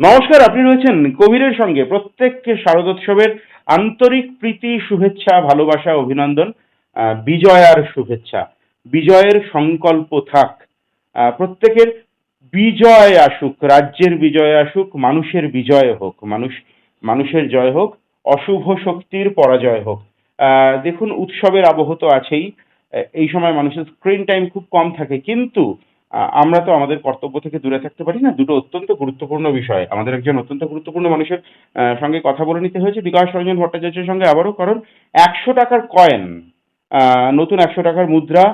নমস্কার, আপনি রয়েছেন কবিরের সঙ্গে। প্রত্যেককে শারদোৎসবের আন্তরিক প্রীতি, শুভেচ্ছা, ভালোবাসা, অভিনন্দন বিজয়ার শুভেচ্ছা। বিজয়ের সংকল্প থাক। প্রত্যেকের বিজয় আসুক, রাজ্যের বিজয় আসুক, মানুষের বিজয় হোক, মানুষ, মানুষের জয় হোক, অশুভ শক্তির পরাজয় হোক। দেখুন, উৎসবের আবহ তো আছেই। এই সময় মানুষের স্ক্রিন টাইম খুব কম থাকে, কিন্তু আমরা তো আমাদের কর্তব্য থেকে দূরে থাকতে পারি না। দুটো অত্যন্ত গুরুত্বপূর্ণ বিষয়। আমাদের একজন অত্যন্ত গুরুত্বপূর্ণ মানুষের সঙ্গে কথা বলে নিতে হয়েছে। বিকাশ রঞ্জন ভট্টাচার্যের সঙ্গে আবারও, কারণ একশো টাকার কয়েন নতুন একশো টাকার মুদ্রা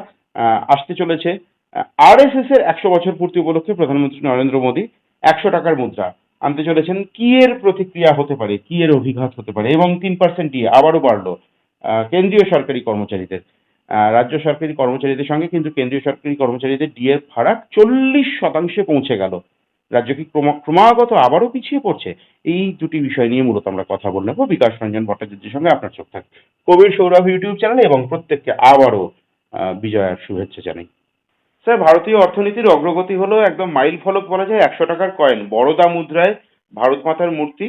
আসতে চলেছে। আরএসএস এর একশো বছর পূর্তি উপলক্ষে প্রধানমন্ত্রী নরেন্দ্র মোদী একশো টাকার মুদ্রা আনতে চলেছেন। কি এর প্রতিক্রিয়া হতে পারে? কি এর অভিঘাত হতে পারে? এবং তিন পার্সেন্ট দিয়ে আবারও বাড়লো কেন্দ্রীয় সরকারি কর্মচারীদের। রাজ্য সরকারি কর্মচারীদের সঙ্গে কিন্তু কেন্দ্রীয় সরকারি কর্মচারীদের ডিএর ফারাক চল্লিশ শতাংশে পৌঁছে গেল। রাজ্য কি ক্রমাগত আবারও পিছিয়ে পড়ছে? এই দুটি বিষয় নিয়ে মূলত আমরা কথা বলে নেব। বিকাশ রঞ্জন ভট্টাচার্যের সঙ্গে আপনার চোখ থাকে। কবির সৌরভ ইউটিউব চ্যানেলে এবং প্রত্যেককে আবারও বিজয়ার শুভেচ্ছা জানাই। স্যার, ভারতীয় অর্থনীতির অগ্রগতি হলো একদম মাইল ফলক বলা যায়, একশো টাকার কয়েন। বড়দা মুদ্রায় ভারত মাতার মূর্তি।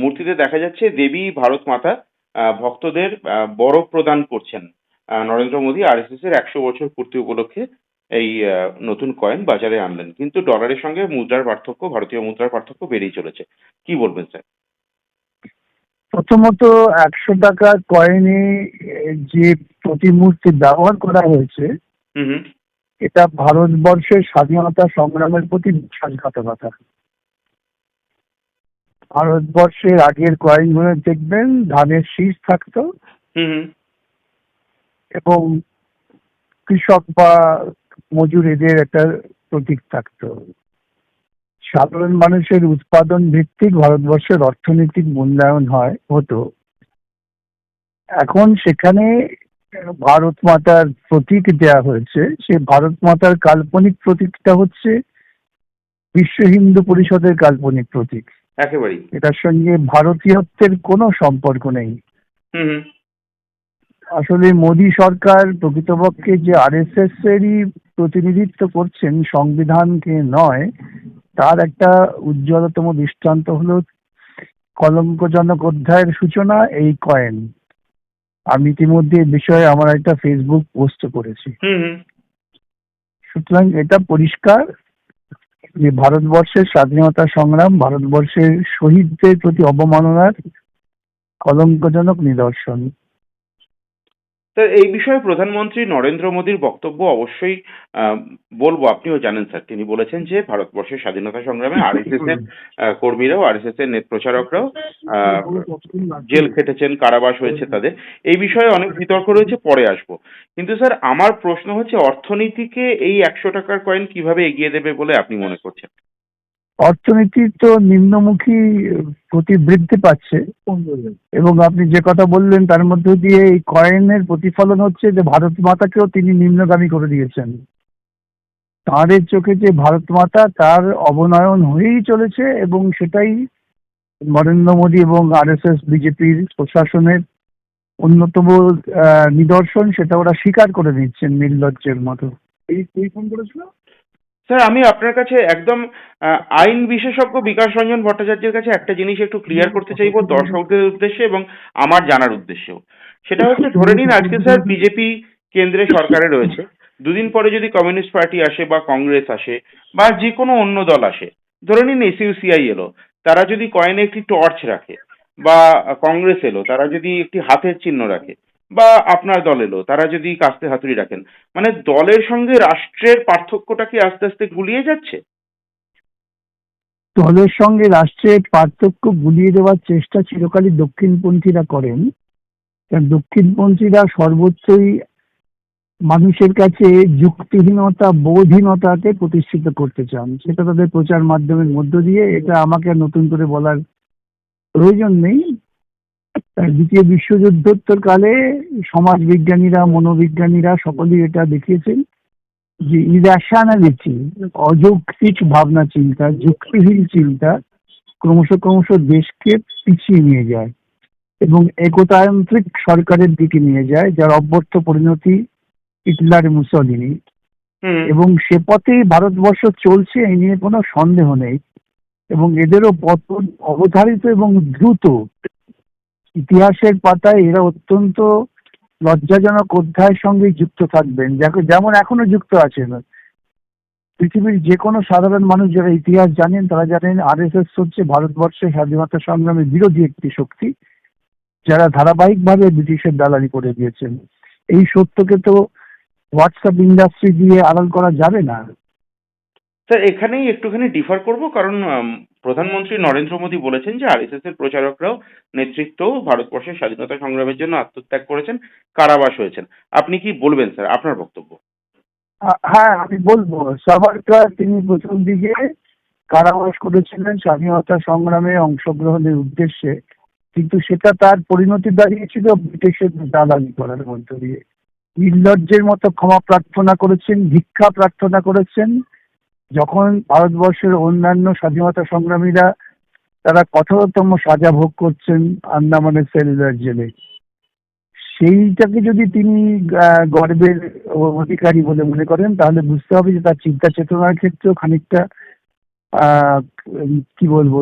মূর্তিতে দেখা যাচ্ছে দেবী ভারত মাতা ভক্তদের বড় প্রদান করছেন। নরেন্দ্র মোদী আরএসএস এর একশো বছর পূর্তি উপলক্ষে এই নতুন কয়েন বাজারে আনলেন। কিন্তু ডলারের সঙ্গে মুদ্রার পার্থক্য ভারতীয় মুদ্রার পার্থক্য বেড়েই চলেছে। কি বলবেন স্যার? প্রথমত একশো টাকার কয়েনে যে প্রতিমূর্তি ব্যবহার করা হয়েছে এটা ভারতবর্ষের স্বাধীনতা সংগ্রামের প্রতি বিশ্বাসঘাতকতা ভারতবর্ষের আগের কয়েনগুলো দেখবেন ধানের শীষ থাকতো। এবং কৃষক বা মজুর এদের একটা প্রতীক থাকতো। সাধারণ মানুষের উৎপাদন ভিত্তিক ভারতবর্ষের অর্থনৈতিক মূল্যায়ন হয় হতো। এখন সেখানে ভারত মাতার প্রতীক দেয়া হয়েছে। সে ভারত মাতার কাল্পনিক প্রতীকটা হচ্ছে বিশ্ব হিন্দু পরিষদের কাল্পনিক প্রতীক। একেবারেই। এটার সঙ্গে ভারতীয়ত্বের কোনো সম্পর্ক নেই। আসলে মোদী সরকার প্রকৃতপক্ষে যে আরএসএস এরই প্রতিনিধিত্ব করছেন সংবিধানকে নয় তার একটা উজ্জ্বলতম দৃষ্টান্ত হলো কলঙ্কজনক অধ্যায়ের সূচনা এই কয়েন। আমি ইতিমধ্যে এই বিষয়ে আমার একটা ফেসবুক পোস্ট করেছি। সুতরাং এটা পরিষ্কার যে ভারতবর্ষের স্বাধীনতা সংগ্রাম ভারতবর্ষের শহীদদের প্রতি অবমাননার কলঙ্কজনক নিদর্শন। স্যার এই বিষয়ে প্রধানমন্ত্রী নরেন্দ্র মোদীর বক্তব্য অবশ্যই বলব, আপনিও জানেন স্যার, তিনি বলেছেন যে ভারতবর্ষের স্বাধীনতা সংগ্রামে আর এস এস এর কর্মীরাও আরএসএস এর নেত প্রচারকরাও জেল খেটেছেন, কারাবাস হয়েছে তাদের। এই বিষয়ে অনেক বিতর্ক রয়েছে, পরে আসব। কিন্তু স্যার, আমার প্রশ্ন হচ্ছে, অর্থনীতিকে এই একশো টাকার কয়েন কীভাবে এগিয়ে দেবে বলে আপনি মনে করছেন? অর্থনীতি তো নিম্নমুখী গতি বৃদ্ধি পাচ্ছে। এবং আপনি যে কথা বললেন, তার মধ্য দিয়ে এই কয়েনের প্রতিফলন হচ্ছে যে ভারত মাতাকেও তিনি নিম্নগামী করে দিয়েছেন। তাঁদের চোখে যে ভারত মাতা, তার অবনয়ন হয়েই চলেছে এবং সেটাই নরেন্দ্র মোদী এবং আরএসএস, বিজেপির প্রশাসনের অন্যতম নিদর্শন, সেটা ওরা স্বীকার করে নিচ্ছেন নির্লজ্জের মতো। এই ফোন করেছিল? স্যার আমি আপনার কাছে একদম আহ, আইন বিশেষজ্ঞ বিকাশ রঞ্জন ভট্টাচার্যের কাছে একটা জিনিস একটু ক্লিয়ার করতে চাইব দর্শকদের উদ্দেশ্যে এবং আমার জানার উদ্দেশ্যেও সেটা হচ্ছে ধরে নিন আজকে স্যার বিজেপি কেন্দ্রে সরকারে রয়েছে। দুদিন পরে যদি কমিউনিস্ট পার্টি আসে বা কংগ্রেস আসে বা যে কোনো অন্য দল আসে ধরে নিন এসইউসিআই এলো তারা যদি কয়েনে একটি টর্চ রাখে বা কংগ্রেস এলো তারা যদি একটি হাতের চিহ্ন রাখে বা আপনার দল এলো তারা যদি কাস্তে হাতুড়ি রাখেন মানে দলের সঙ্গে রাষ্ট্রের পার্থক্যটা কি আস্তে আস্তে গুলিয়ে যাচ্ছে? দলের সঙ্গে রাষ্ট্রের পার্থক্য গুলিয়ে দেওয়ার চেষ্টা চিরকালই দক্ষিণপন্থীরা করেন। দক্ষিণপন্থীরা সর্বোচ্চই মানুষের কাছে যুক্তিহীনতা, বোধহীনতাকে প্রতিষ্ঠিত করতে চান। সেটা তাদের প্রচার মাধ্যমের মধ্য দিয়ে, এটা আমাকে নতুন করে বলার প্রয়োজন নেই। দ্বিতীয় বিশ্বযুদ্ধোত্তর কালে সমাজবিজ্ঞানীরা মনোবিজ্ঞানীরা সকলেই এটা দেখিয়েছেন যে ইরাশনালিটি অযৌক্তিক ভাবনা চিন্তা যুক্তিহীন চিন্তা ক্রমশ ক্রমশ দেশকে পিছিয়ে নিয়ে যায় এবং একতান্ত্রিক সরকারের দিকে নিয়ে যায় যার অব্যর্থ পরিণতি হিটলার মুসলিনি। এবং সে পথেই ভারতবর্ষ চলছে এই নিয়ে কোনো সন্দেহ নেই এবং এদেরও পতন অবধারিত এবং দ্রুত ইতিহাসের পাতায় এরা অত্যন্ত লজ্জাজনক অধ্যায়ের সঙ্গে যুক্ত থাকবেন। যেমন এখনও যুক্ত আছেন। পৃথিবীর যে কোনো সাধারণ মানুষ যারা ইতিহাস জানেন, তারা জানেন আর এস এস হচ্ছে ভারতবর্ষের স্বাধীনতা সংগ্রামের বিরোধী একটি শক্তি, যারা ধারাবাহিকভাবে ব্রিটিশের দালালি করে দিয়েছেন। এই সত্যকে তো হোয়াটসঅ্যাপ ইন্ডাস্ট্রি দিয়ে আড়াল করা যাবে না। স্যার, এখানেই একটুখানি ডিফার করব, কারণ প্রধানমন্ত্রী নরেন্দ্র মোদী বলেছেন যে আরএসএস এর প্রচারকরাও নেতৃত্ব ভারতবর্ষের স্বাধীনতা সংগ্রামের জন্য আত্মত্যাগ করেছেন, কারাবাস হয়েছেন। আপনি কি বলবেন, স্যার, আপনার বক্তব্য? হ্যাঁ আমি বলব। সাভারকার তিনি প্রথম দিকে কারাবাস করেছিলেন স্বাধীনতা সংগ্রামে অংশগ্রহণের উদ্দেশ্যে। কিন্তু সেটা তার পরিণতি দাঁড়িয়েছিল ব্রিটিশের দালালি করার মধ্য দিয়ে। নির্লজ্জের মতো ক্ষমা প্রার্থনা করেছেন, ভিক্ষা প্রার্থনা করেছেন। যখন ভারতবর্ষের অন্যান্য স্বাধীনতা সংগ্রামীরা তারা কঠোরতম সাজা ভোগ করছেন আন্দামানের সেলুলার জেলে, সেইটাকে যদি তিনি গর্বের অধিকারী বলে মনে করেন, তাহলে বুঝতে হবে যে তার চিন্তা চেতনার ক্ষেত্রেও খানিকটা কি বলব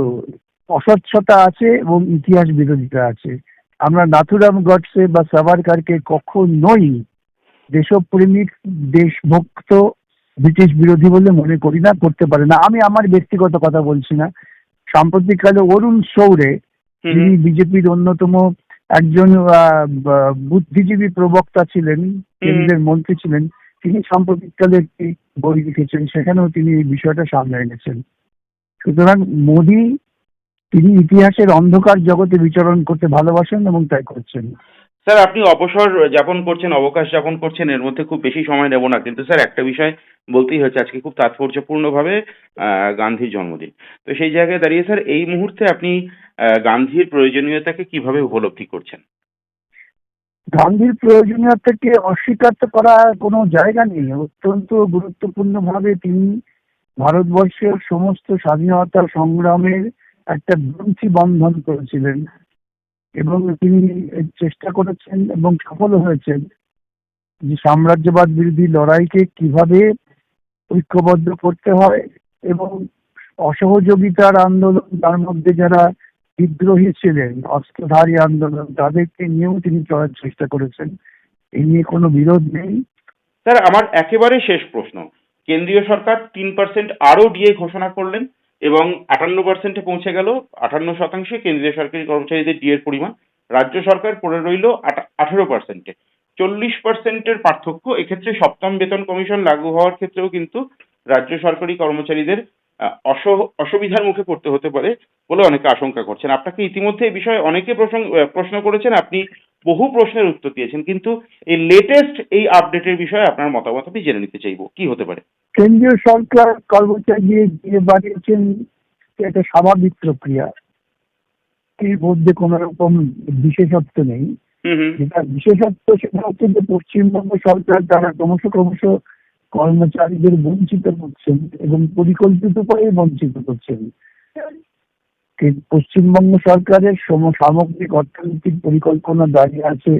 অস্বচ্ছতা আছে এবং ইতিহাস বিরোধিতা আছে। আমরা নাথুরাম গডসে বা সাভারকারকে কখনোই দেশপ্রেমিক, দেশভক্ত ব্রিটিশ বিরোধী বলে মনে করি না করতে পারে না। আমি আমার ব্যক্তিগত কথা বলছি না। সাম্প্রতিককালে অরুণ সৌরে তিনি বিজেপির অন্যতম একজন বুদ্ধিজীবী প্রবক্তা ছিলেন কেন্দ্রের মন্ত্রী ছিলেন তিনি সাম্প্রতিককালে একটি বই লিখেছেন সেখানেও তিনি এই বিষয়টা সামনে এনেছেন। সুতরাং মোদী তিনি ইতিহাসের অন্ধকার জগতে বিচরণ করতে ভালোবাসেন এবং তাই করছেন। স্যার, আপনি অবসর যাপন করছেন, অবকাশ যাপন করছেন, এর মধ্যে খুব বেশি সময় নেব না। কিন্তু স্যার, একটা বিষয় বলতেই হচ্ছে, আজকে খুব তাৎপর্যপূর্ণভাবে গান্ধীর জন্মদিন। তো সেই জায়গায় দাঁড়িয়ে স্যার, এই মুহূর্তে আপনি গান্ধীর প্রয়োজনীয়তাকে কীভাবে উপলব্ধি করছেন? গান্ধীর প্রয়োজনীয়তাকে অস্বীকার তো করার কোনো জায়গা নেই। অত্যন্ত গুরুত্বপূর্ণভাবে তিনি ভারতবর্ষের সমস্ত স্বাধীনতা সংগ্রামের একটা গ্রন্থি বন্ধন করেছিলেন। এবং তিনি চেষ্টা করেছেন এবং সফল হয়েছেন যে সাম্রাজ্যবাদ বিরোধী লড়াইকে কীভাবে ঐক্যবদ্ধ করতে হয় এবং অসহযোগিতার আন্দোলন, তার মধ্যে যারা বিদ্রোহী ছিলেন, অস্ত্রধারী আন্দোলন, তাদেরকে নিয়েও তিনি চলার চেষ্টা করেছেন। এই নিয়ে কোনো বিরোধ নেই। স্যার, আমার একেবারে শেষ প্রশ্ন। কেন্দ্রীয় সরকার তিন পার্সেন্ট আরও ডিএ ঘোষণা করলেন। এবং আটান্ন পার্সেন্টে পৌঁছে গেল, আটান্ন শতাংশে কেন্দ্রীয় সরকারি কর্মচারীদের ডিএর পরিমাণ। রাজ্য সরকার পড়ে রইল আঠারো পার্সেন্টে চল্লিশ পার্সেন্টের পার্থক্য, এক্ষেত্রে সপ্তম বেতন কমিশন লাগু হওয়ার ক্ষেত্রেও কিন্তু রাজ্য সরকারি কর্মচারীদের অসুবিধার মুখে পড়তে হতে পারে বলে অনেকে আশঙ্কা করছেন। আপনাকে ইতিমধ্যে এই বিষয়ে অনেকে প্রশ্ন করেছেন আপনি বহু প্রশ্নের উত্তর দিয়েছেন কিন্তু এই লেটেস্ট এই আপডেটের বিষয়ে আপনার মতামত আমি জেনে নিতে চাইব। কি হতে পারে? কেন্দ্রীয় সরকার কর্মচারী দিয়ে বাড়িয়েছেন এটা স্বাভাবিক প্রক্রিয়া। এর মধ্যে কোনো রকম বিশেষত্ব নেই। যেটা বিশেষত্ব সেটা হচ্ছে যে পশ্চিমবঙ্গ সরকার তারা ক্রমশ ক্রমশ কর্মচারীদের বঞ্চিত করছেন এবং পরিকল্পিত উপায়ে বঞ্চিত করছেন। পশ্চিমবঙ্গ সরকারের সম সামগ্রিক অর্থনৈতিক পরিকল্পনা দাঁড়িয়ে আছে।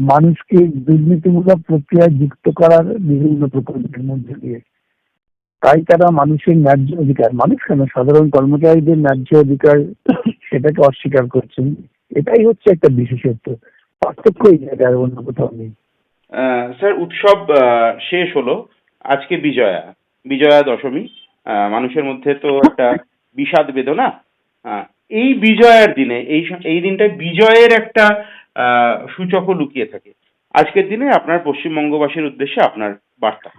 মানুষকে দুর্নীতিমূলক প্রক্রিয়ায় যুক্ত করার বিভিন্ন প্রকল্পের মধ্যে দিয়ে। তাই তারা মানুষের ন্যায্য অধিকার, মানুষ কেন? সাধারণ কর্মচারীদের ন্যায্য অধিকার সেটাকে অস্বীকার করছেন। এটাই হচ্ছে একটা বিশেষত্ব। পার্থক্য এই জায়গায় অন্য কোথাও নেই। স্যার, উৎসব শেষ হলো। আজকে বিজয়া বিজয়া দশমী। মানুষের মধ্যে তো একটা বিষাদ বেদনা। এই বিজয়ার দিনে, এই এই দিনটায় বিজয়ের একটা সূচকও লুকিয়ে থাকে। আজকের দিনে আপনার পশ্চিমবঙ্গবাসীর উদ্দেশ্যে আপনার বার্তা।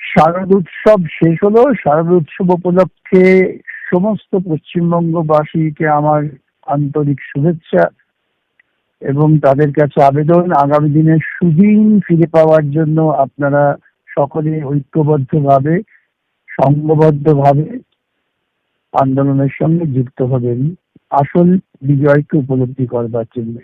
শারদ উৎসব শেষ হলো। শারদ উৎসব উপলক্ষে সমস্ত পশ্চিমবঙ্গবাসীকে আমার আন্তরিক শুভেচ্ছা। এবং তাদের কাছে আবেদন। আগামী দিনে সুদিন ফিরে পাওয়ার জন্য আপনারা সকলে ঐক্যবদ্ধভাবে, সংঘবদ্ধভাবে আন্দোলনের সঙ্গে যুক্ত হবেন। আসল বিজয়কে উপলব্ধি করবার জন্য।